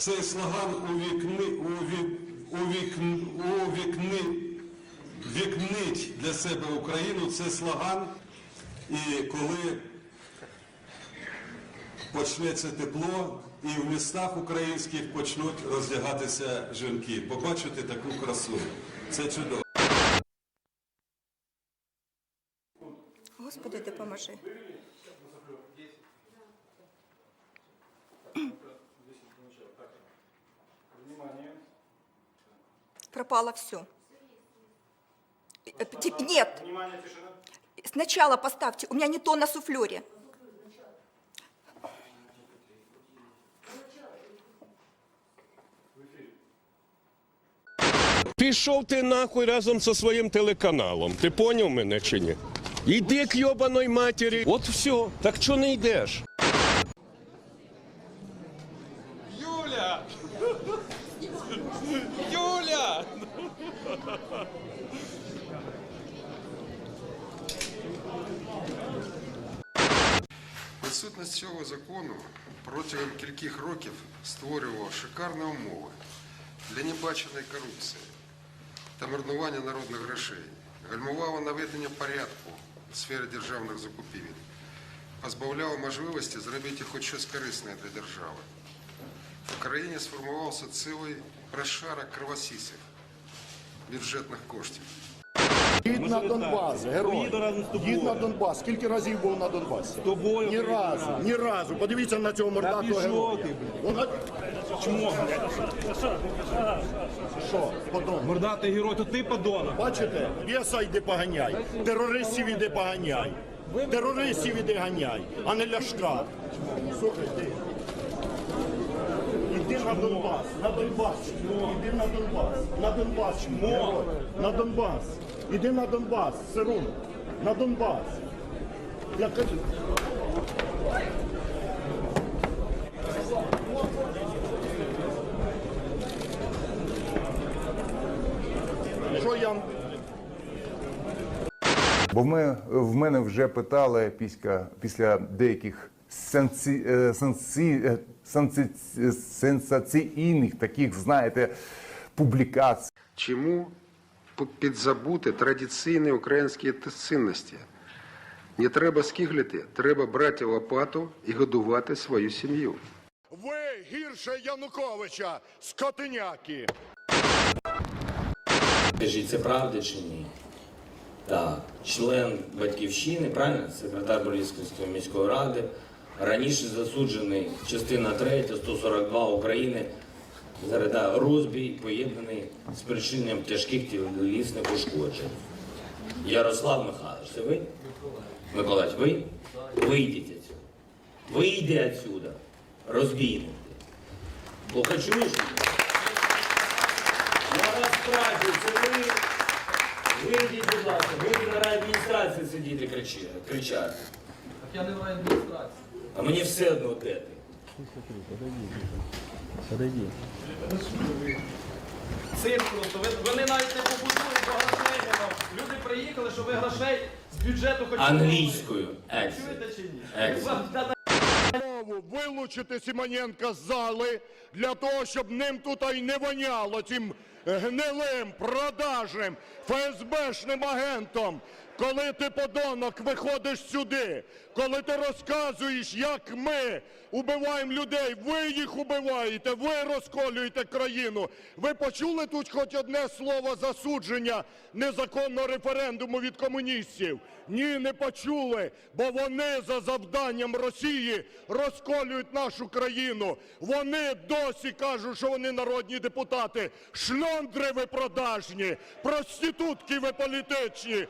цей слоган увікни, уві, увікн, увікни, вікнить для себе Україну. Це слоган. І коли почнеться тепло, і в містах українських почнуть роздягатися жінки. Побачите таку красу. Це чудово. Господи, допоможи. Пропало все. Нет. Сначала поставьте. У меня не то на суфлере. Пішов ти нахуй разом зі своїм телеканалом. Ти поняв мене чи ні? Іди к йобаної матері. От все. Так чого не йдеш? Юля! Юля! Відсутність цього закону протягом кількох років створювала шикарні умови для небаченої корупції та марнування народних грошей, гальмувала наведення порядку в сфері державних закупівель, позбавляла можливості зробити хоч щось корисне для держави. В країні сформувався цілий прошарок кровосісів бюджетних коштів. Їдь на Донбас, герой. Їдь на Донбас. Скільки разів був на Донбасі? З тобою Ні разу, ні разу. Подивіться на цього мордатого героя. Вона... Чмо? Що, подон? Мордатий герой, то ти подонок. Бачите? Біса йди поганяй. Терористів іди поганяй. Терористів іди ганяй, а не ляшка. Слухай, ти. Іди на Донбас, на Донбас. Іди на Донбас. На Донбас. герой. На Донбас. Іди на Донбас, Сирун. На Донбас. Я кажу. Що я Бо ми, в мене вже питали після, після деяких сенсі, е, сенсі, е, сенсі, сенсаційних таких, знаєте, публікацій. Чому підзабути традиційні українські цінності? Не треба скиглити, треба брати лопату і годувати свою сім'ю. Ви гірше Януковича, скотиняки. Скажіть, це правда чи ні? Так. Член батьківщини, правильно? Секретар Борисівської міської ради, раніше засуджений частина 3, 142 України, да, розбій поєднаний з причиненням тяжких тілесних ушкоджень. Ярослав Михайлович, це ви? Миколаївич, ви? Вийдіть отсюда. Вийди отсюда. Розбійники. Плохо чуєш? Я це ви? Вийдіть, будь ласка, ви на райадміністрації сидіти кричати. Я не в райадміністрації. А мені все одно де ти. Цирк просто. Ви- Вони навіть не побудують, бо грошей. Люди приїхали, щоб ви грошей з бюджету хоч Англійською. Чуєте чи ні? Вам Знову вилучити Симоненка з зали для того, щоб ним тут і не воняло цим гнилим, продажним, ФСБшним агентом. Коли ти, подонок, виходиш сюди, коли ти розказуєш, як ми убиваємо людей, ви їх убиваєте, ви розколюєте країну. Ви почули тут хоч одне слово засудження незаконного референдуму від комуністів? Ні, не почули, бо вони за завданням Росії розколюють нашу країну. Вони досі кажуть, що вони народні депутати. Шльондри ви продажні, проститутки ви політичні.